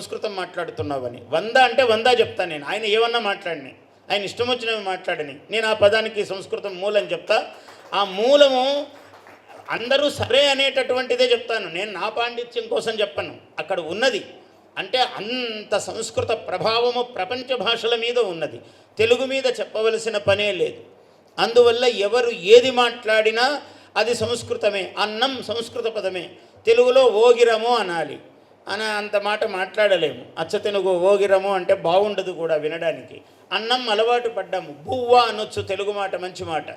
సంస్కృతం మాట్లాడుతున్నావని. వంద అంటే వంద చెప్తాను నేను. ఆయన ఏమన్నా మాట్లాడిని. ఆయన ఇష్టం వచ్చినవి మాట్లాడని. నేను ఆ పదానికి సంస్కృతం మూలం చెప్తా. ఆ మూలము అందరూ సరే అనేటటువంటిదే చెప్తాను. నేను నా పాండిత్యం కోసం చెప్పను. అక్కడ ఉన్నది. అంటే అంత సంస్కృత ప్రభావము ప్రపంచ భాషల మీద ఉన్నది. తెలుగు మీద చెప్పవలసిన పనే లేదు. అందువల్ల ఎవరు ఏది మాట్లాడినా అది సంస్కృతమే. అన్నం సంస్కృత పదమే. తెలుగులో ఓగిరము అనాలి. అని అంత మాట మాట్లాడలేము. అచ్చతెనుగు ఓగిరము అంటే బాగుండదు కూడా వినడానికి. అన్నం అలవాటు పడ్డాము. బువ్వా అనొచ్చు తెలుగు మాట మంచి మాట.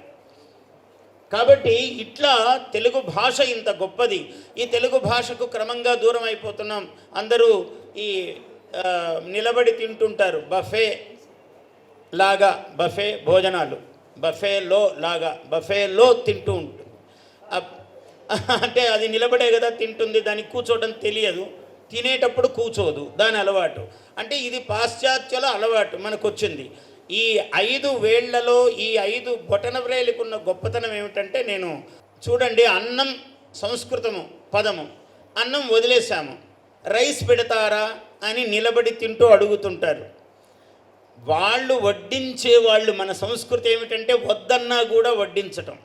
కాబట్టి ఇట్లా తెలుగు భాష ఇంత గొప్పది. ఈ తెలుగు భాషకు క్రమంగా దూరం అయిపోతున్నాం. అందరూ ఈ నిలబడి తింటుంటారు. బఫే లాగా బఫే భోజనాలు. బఫేలో లాగా బఫేలో తింటూ ఉంటుంది అప్- అంటే అది నిలబడే కదా తింటుంది. దానికి కూర్చోవడం తెలియదు. తినేటప్పుడు కూర్చోదు దాని అలవాటు. అంటే ఇది పాశ్చాత్యుల అలవాటు మనకు వచ్చింది ఈ ఐదు వేళ్ళలో ఈ ఐదు బొటన వ్రేలికున్న గొప్పతనం ఏమిటంటే నేను చూడండి అన్నం సంస్కృతము పదము. అన్నం వదిలేశాము. రైస్ పెడతారా అని నిలబడి తింటూ అడుగుతుంటారు. వాళ్ళు వడ్డించే వాళ్ళు మన సంస్కృతి ఏమిటంటే వద్దన్నా కూడా వడ్డించటం.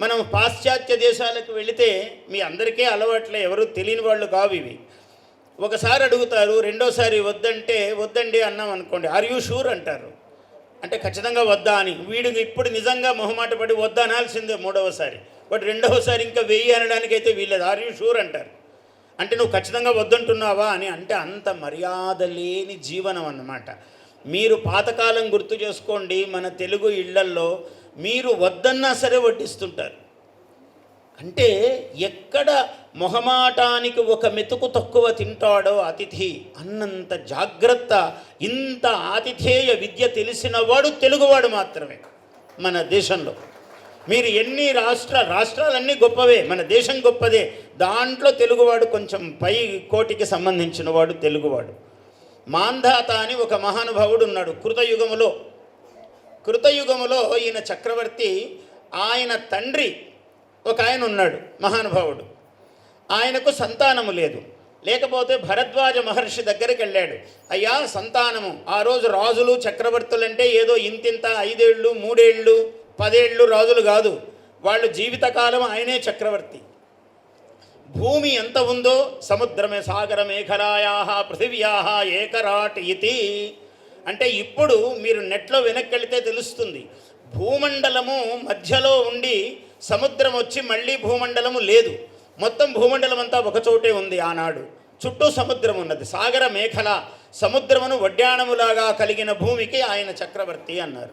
మనం పాశ్చాత్య దేశాలకు వెళితే మీ అందరికీ అలవాట్లే ఎవరు తెలియని వాళ్ళు కావు ఇవి. ఒకసారి అడుగుతారు రెండోసారి వద్దంటే వద్దండి అన్నాం అనుకోండి. ఆర్ యూ షూర్ అంటారు. అంటే ఖచ్చితంగా వద్దా అని. వీడు ఇప్పుడు నిజంగా మొహమాట పడి వద్దా అనాల్సిందే మూడవసారి. బట్ రెండవసారి ఇంకా వెయ్యి అనడానికి అయితే వీల్లేదు. ఆర్ యూ షూర్ అంటారు. అంటే నువ్వు ఖచ్చితంగా వద్దంటున్నావా అని. అంటే అంత మర్యాద లేని జీవనం అన్నమాట. మీరు పాతకాలం గుర్తు చేసుకోండి మన తెలుగు ఇళ్ళల్లో మీరు వద్దన్నా సరే వడ్డిస్తుంటారు. అంటే ఎక్కడ మొహమాటానికి ఒక మెతుకు తక్కువ తింటాడో అతిథి అన్నంత జాగ్రత్త ఇంత ఆతిథేయ విద్య తెలిసినవాడు తెలుగువాడు మాత్రమే మన దేశంలో. మీరు ఎన్ని రాష్ట్ర రాష్ట్రాలన్నీ గొప్పవే మన దేశం గొప్పదే దాంట్లో తెలుగువాడు కొంచెం పై కోటికి సంబంధించిన వాడు తెలుగువాడు. మాంధాత అని ఒక మహానుభావుడు ఉన్నాడు కృతయుగములో. కృతయుగములో ఈయన చక్రవర్తి ఆయన తండ్రి ఒక ఆయన ఉన్నాడు మహానుభావుడు. ఆయనకు సంతానము లేదు. లేకపోతే భరద్వాజ మహర్షి దగ్గరికి వెళ్ళాడు. అయ్యా సంతానము. ఆ రోజు రాజులు చక్రవర్తులంటే ఏదో ఇంతింత ఐదేళ్ళు మూడేళ్ళు పదేళ్ళు రాజులు కాదు. వాళ్ళు జీవితకాలం ఆయనే చక్రవర్తి. భూమి ఎంత ఉందో సముద్రమే సాగర మేఖలాయా పృథివ్యా ఏకరాట్ ఇది అంటే ఇప్పుడు మీరు నెట్లో వెనక్కి వెళితే తెలుస్తుంది. భూమండలము మధ్యలో ఉండి సముద్రం వచ్చి మళ్ళీ భూమండలము లేదు. మొత్తం భూమండలం అంతా ఒకచోటే ఉంది ఆనాడు. చుట్టూ సముద్రం ఉన్నది. సాగర మేఖల సముద్రమును వడ్డాణములాగా కలిగిన భూమికి ఆయన చక్రవర్తి అన్నారు.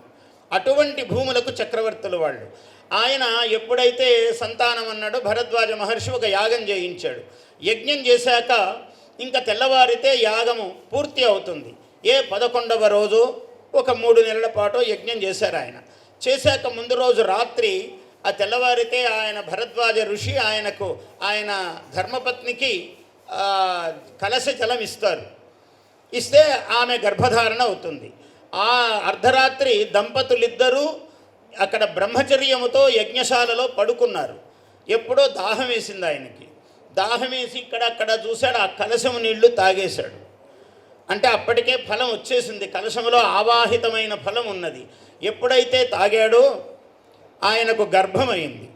అటువంటి భూములకు చక్రవర్తులు వాళ్ళు. ఆయన ఎప్పుడైతే సంతానం అన్నాడో భరద్వాజ మహర్షి ఒక యాగం చేయించాడు. యజ్ఞం చేశాక ఇంకా తెల్లవారితే యాగము పూర్తి అవుతుంది. ఏ పదకొండవ రోజు ఒక మూడు నెలల పాటు యజ్ఞం చేశారు ఆయన. చేశాక ముందు రోజు రాత్రి ఆ తెల్లవారితే ఆయన భరద్వాజ ఋషి ఆయనకు ఆయన ధర్మపత్నికి కలశ జలం ఇస్తారు. ఇస్తే ఆమె గర్భధారణ అవుతుంది. ఆ అర్ధరాత్రి దంపతులిద్దరూ అక్కడ బ్రహ్మచర్యముతో యజ్ఞశాలలో పడుకున్నారు. ఎప్పుడో దాహం వేసింది ఆయనకి. దాహం వేసి ఇక్కడ అక్కడ చూశాడు ఆ కలశము నీళ్ళు తాగేశాడు. అంటే అప్పటికే ఫలం వచ్చేసింది. కలశములో ఆవాహితమైన ఫలం ఉన్నది. ఎప్పుడైతే తాగాడో ఆయనకు గర్భమైంది.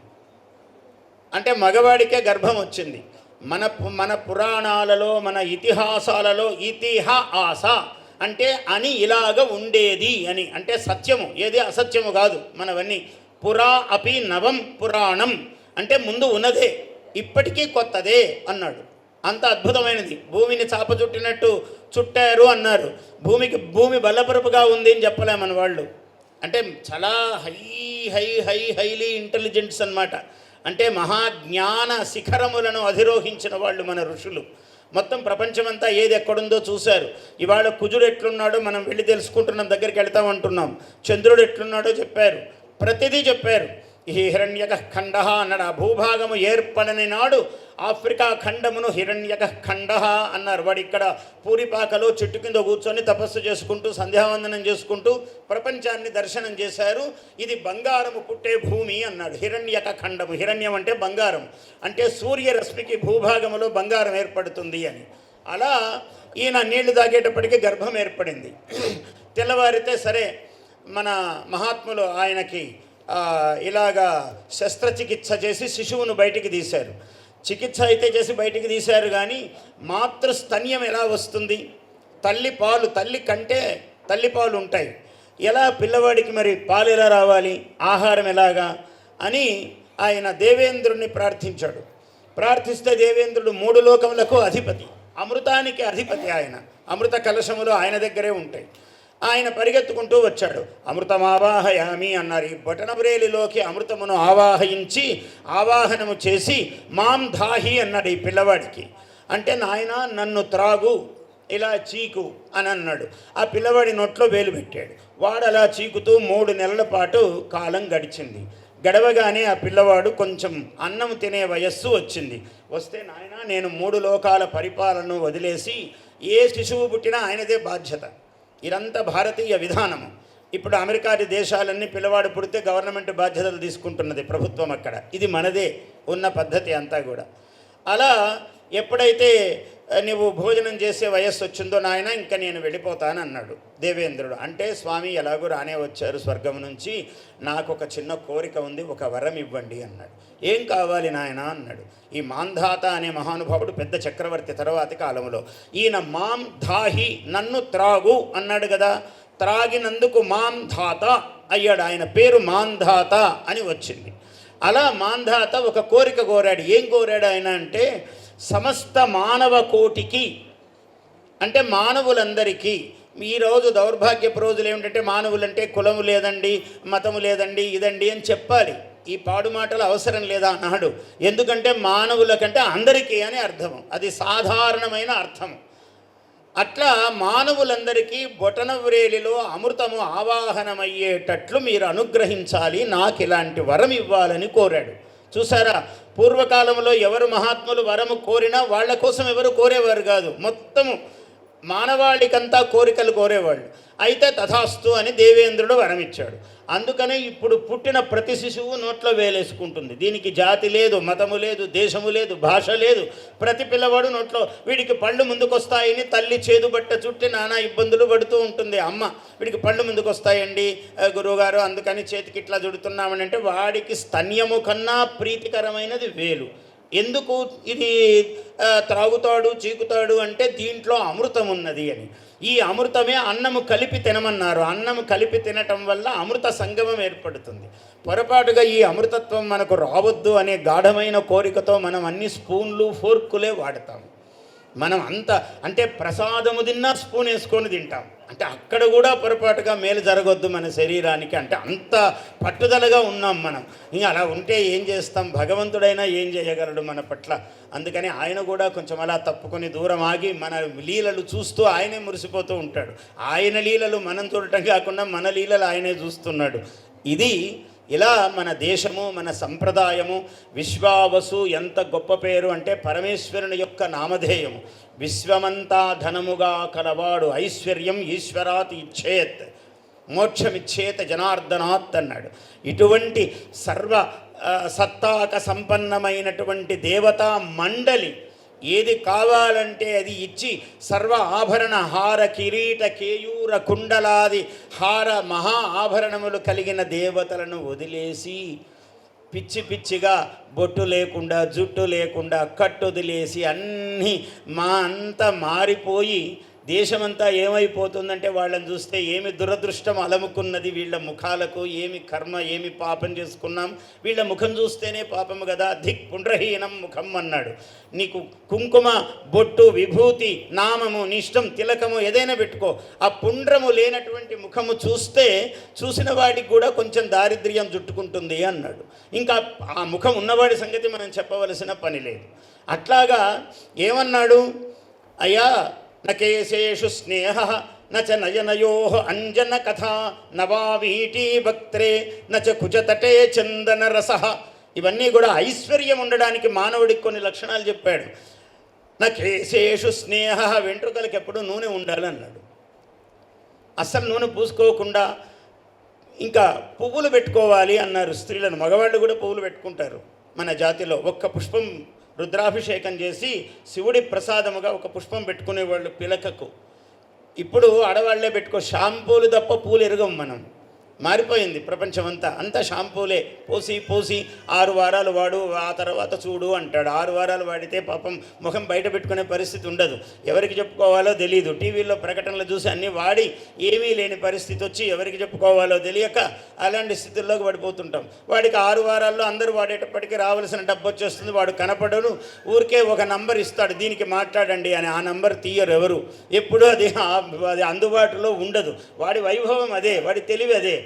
అంటే మగవాడికే గర్భం వచ్చింది మన మన పురాణాలలో మన ఇతిహాసాలలో ఇతిహ ఆశ అంటే అని ఇలాగ ఉండేది అని. అంటే సత్యము. ఏది అసత్యము కాదు మనవన్నీ. పురా అపి నవం పురాణం. అంటే ముందు ఉన్నదే ఇప్పటికీ కొత్తదే అన్నాడు. అంత అద్భుతమైనది. భూమిని చాప చుట్టినట్టు చుట్టారు అన్నారు. భూమికి భూమి బలపరుపుగా ఉంది అని చెప్పలే మన వాళ్ళు అంటే చాలా high high high highly intelligents అన్నమాట. అంటే మహాజ్ఞాన శిఖరములను అధిరోహించిన వాళ్ళు మన ఋషులు. మొత్తం ప్రపంచమంతా ఏది ఎక్కడుందో చూశారు. ఇవాళ కుజుడు ఎట్లున్నాడో మనం వెళ్ళి తెలుసుకుంటున్నాం దగ్గరికి వెళ్తామంటున్నాం చంద్రుడు ఎట్లున్నాడో చెప్పారు. ప్రతిదీ చెప్పారు. ఈ హిరణ్యక ఖండ అన్నాడు. ఆ భూభాగము ఏర్పడని నాడు ఆఫ్రికా ఖండమును హిరణ్యక ఖండ అన్నారు. వాడు ఇక్కడ పూరిపాకలో చెట్టు కింద కూర్చొని తపస్సు చేసుకుంటూ సంధ్యావందనం చేసుకుంటూ ప్రపంచాన్ని దర్శనం చేశారు. ఇది బంగారము పుట్టే భూమి అన్నాడు. హిరణ్యక ఖండము హిరణ్యం అంటే బంగారం. అంటే సూర్యరశ్మికి భూభాగములో బంగారం ఏర్పడుతుంది అని. అలా ఈయన నీళ్ళు తాగేటప్పటికి గర్భం ఏర్పడింది. తెల్లవారితే సరే మన మహాత్ములు ఆయనకి ఇలాగా శస్త్రచికిత్స చేసి శిశువును బయటికి తీశారు. చికిత్స అయితే చేసి బయటికి తీశారు కానీ మాతృస్తన్యం ఎలా వస్తుంది? తల్లి పాలు తల్లి కంటే తల్లి పాలు ఉంటాయి. ఎలా పిల్లవాడికి మరి పాలు ఎలా రావాలి? ఆహారం ఎలాగా? అని ఆయన దేవేంద్రుణ్ణి ప్రార్థించాడు. ప్రార్థిస్తే దేవేంద్రుడు మూడు లోకములకు అధిపతి అమృతానికి అధిపతి ఆయన. అమృత కలశములు ఆయన దగ్గరే ఉంటాయి. ఆయన పరిగెత్తుకుంటూ వచ్చాడు. అమృతం ఆవాహయామి అన్నారు. ఈ బటనబ్రేలిలోకి అమృతమును ఆవాహయించి ఆవాహనము చేసి మాం ధాహి అన్నాడు ఈ పిల్లవాడికి. అంటే నాయన నన్ను త్రాగు ఇలా చీకు అని అన్నాడు. ఆ పిల్లవాడి నోట్లో వేలు పెట్టాడు. వాడు అలా చీకుతూ మూడు నెలల పాటు కాలం గడిచింది. గడవగానే ఆ పిల్లవాడు కొంచెం అన్నం తినే వయస్సు వచ్చింది. వస్తే నాయన నేను మూడు లోకాల పరిపాలనను వదిలేసి ఏ శిశువు పుట్టినా ఆయనదే బాధ్యత. ఇదంతా భారతీయ విధానము. ఇప్పుడు అమెరికా దేశాలన్నీ పిల్లవాడు పుడితే గవర్నమెంట్ బాధ్యతలు తీసుకుంటున్నది ప్రభుత్వం అక్కడ. ఇది మనదే ఉన్న పద్ధతి అంతా కూడా. అలా ఎప్పుడైతే నువ్వు భోజనం చేసే వయస్సు వచ్చిందో నాయన ఇంకా నేను వెళ్ళిపోతాను అన్నాడు దేవేంద్రుడు. అంటే స్వామి ఎలాగో రానే వచ్చారు స్వర్గం నుంచి నాకు ఒక చిన్న కోరిక ఉంది ఒక వరం ఇవ్వండి అన్నాడు. ఏం కావాలి నాయన? అన్నాడు. ఈ మాంధాత అనే మహానుభావుడు పెద్ద చక్రవర్తి తర్వాతి కాలంలో ఈయన మాం ధాహి నన్ను త్రాగు అన్నాడు కదా. త్రాగినందుకు మాం ధాత అయ్యాడు. ఆయన పేరు మాంధాత అని వచ్చింది. అలా మాంధాత ఒక కోరిక కోరాడు. ఏం కోరాడు ఆయన అంటే సమస్త మానవ కోటికి అంటే మానవులందరికీ ఈరోజు దౌర్భాగ్యపు రోజులు ఏమిటంటే మానవులంటే కులము లేదండి మతము లేదండి ఇదండి అని చెప్పాలి. ఈ పాడు మాటలు అవసరం లేదా అన్నాడు. ఎందుకంటే మానవుల కంటే అందరికీ అని అర్థము. అది సాధారణమైన అర్థము. అట్లా మానవులందరికీ బొటనవ్రేలిలో అమృతము ఆవాహనమయ్యేటట్లు మీరు అనుగ్రహించాలి నాకు ఇలాంటి వరం ఇవ్వాలని కోరాడు. చూసారా? పూర్వకాలంలో ఎవరు మహాత్ములు వరము కోరినా వాళ్ళ కోసం ఎవరు కోరేవారు కాదు. మొత్తము మానవాళికంతా కోరికలు కోరేవాళ్ళు. అయితే తథాస్తు అని దేవేంద్రుడు వరమిచ్చాడు. అందుకనే ఇప్పుడు పుట్టిన ప్రతి శిశువు నోట్లో వేలేసుకుంటుంది. దీనికి జాతి లేదు మతము లేదు దేశము లేదు భాష లేదు. ప్రతి పిల్లవాడు నోట్లో వీడికి పళ్ళు ముందుకొస్తాయని తల్లి చేదు బట్ట చుట్టి నానా ఇబ్బందులు పడుతూ ఉంటుంది. అమ్మ వీడికి పళ్ళు ముందుకొస్తాయండి. గురువుగారు అందుకని చేతికి ఇట్లా చుడుతున్నామని అంటే వాడికి స్తన్యము కన్నా ప్రీతికరమైనది వేలు. ఎందుకు ఇది త్రాగుతాడు చీకుతాడు అంటే దీంట్లో అమృతం ఉన్నది అని. ఈ అమృతమే అన్నము కలిపి తినమన్నారు. అన్నము కలిపి తినటం వల్ల అమృత సంగమం ఏర్పడుతుంది. పొరపాటుగా ఈ అమృతత్వం మనకు రావద్దు అనే గాఢమైన కోరికతో మనం అన్ని స్పూన్లు ఫోర్కులే వాడతాము. మనం అంత అంటే ప్రసాదము తిన్నా స్పూన్ వేసుకొని తింటాం. అంటే అక్కడ కూడా పొరపాటుగా మేలు జరగొద్దు మన శరీరానికి. అంటే అంత పట్టుదలగా ఉన్నాం మనం. ఇంకా అలా ఉంటే ఏం చేస్తాం? భగవంతుడైనా ఏం చేయగలడు మన పట్ల? అందుకని ఆయన కూడా కొంచెం అలా తప్పుకొని దూరం ఆగి మన లీలలు చూస్తూ ఆయనే మురిసిపోతూ ఉంటాడు. ఆయన లీలలు మనం చూడటం కాకుండా మన లీలలు ఆయనే చూస్తున్నాడు. ఇది ఇలా మన దేశము మన సంప్రదాయము విశ్వావసు ఎంత గొప్ప పేరు అంటే పరమేశ్వరుని యొక్క నామధేయము. విశ్వమంతా ధనముగా కలవాడు ఐశ్వర్యం ఈశ్వరాత్ ఇచ్చేత్ మోక్షమిచ్చేత జనార్దనాత్ అన్నాడు. ఇటువంటి సర్వ సత్తాక సంపన్నమైనటువంటి దేవతా మండలి ఏది కావాలంటే అది ఇచ్చి సర్వ ఆభరణ హార కిరీట కేయూర కుండలాది హార మహా ఆభరణములు కలిగిన దేవతలను వదిలేసి పిచ్చి పిచ్చిగా బొట్టు లేకుండా జుట్టు లేకుండా కట్టు వదిలేసి అన్నీ మా అంతా మారిపోయి దేశమంతా ఏమైపోతుందంటే వాళ్ళని చూస్తే ఏమి దురదృష్టం అలముకున్నది వీళ్ళ ముఖాలకు ఏమి కర్మ ఏమి పాపం చేసుకున్నాం. వీళ్ళ ముఖం చూస్తేనే పాపము కదా ధిక్ పుండ్రహీనం ముఖం అన్నాడు. నీకు కుంకుమ బొట్టు విభూతి నామము నిష్టం తిలకము ఏదైనా పెట్టుకో. ఆ పుండ్రము లేనటువంటి ముఖము చూస్తే చూసిన వాడికి కూడా కొంచెం దారిద్ర్యం జుట్టుకుంటుంది అన్నాడు. ఇంకా ఆ ముఖం ఉన్నవాడి సంగతి మనం చెప్పవలసిన పని లేదు. అట్లాగా ఏమన్నాడు? అయ్యా నకేశేషు స్నేహ నచ నయనయో అంజన కథ నవావీటీ భక్త్రే నచ కుజతటే చందన రస. ఇవన్నీ కూడా ఐశ్వర్యం ఉండడానికి మానవుడికి కొన్ని లక్షణాలు చెప్పాడు. నకేశేషు స్నేహ వెంట్రుకలకి ఎప్పుడూ నూనె ఉండాలన్నాడు. అస్సలు నూనె పూసుకోకుండా ఇంకా పువ్వులు పెట్టుకోవాలి అన్నారు స్త్రీలను. మగవాళ్ళు కూడా పువ్వులు పెట్టుకుంటారు మన జాతిలో. ఒక్క పుష్పం రుద్రాభిషేకం చేసి శివుడి ప్రసాదముగా ఒక పుష్పం పెట్టుకునేవాళ్ళు పిలకకు. ఇప్పుడు ఆడవాళ్ళే పెట్టుకో షాంపూలు తప్ప పూలు ఎరగం మనం. మారిపోయింది ప్రపంచం అంతా అంతా షాంపూలే. పోసి పోసి ఆరు వారాలు వాడు ఆ తర్వాత చూడు అంటాడు. ఆరు వారాలు వాడితే పాపం ముఖం బయట పెట్టుకునే పరిస్థితి ఉండదు. ఎవరికి చెప్పుకోవాలో తెలియదు టీవీలో ప్రకటనలు చూసి అన్నీ వాడి ఏమీ లేని పరిస్థితి వచ్చి ఎవరికి చెప్పుకోవాలో తెలియక అలాంటి స్థితుల్లోకి పడిపోతుంటాం. వాడికి ఆరు వారాల్లో అందరూ వాడేటప్పటికి రావాల్సిన డబ్బు వచ్చేస్తుంది. వాడు కనపడను. ఊరికే ఒక నంబర్ ఇస్తాడు. దీనికి మాట్లాడండి అని ఆ నంబర్ తీయరు ఎవరు. ఎప్పుడూ అది అది అందుబాటులో ఉండదు. వాడి వైభవం అదే. వాడి తెలివి అదే.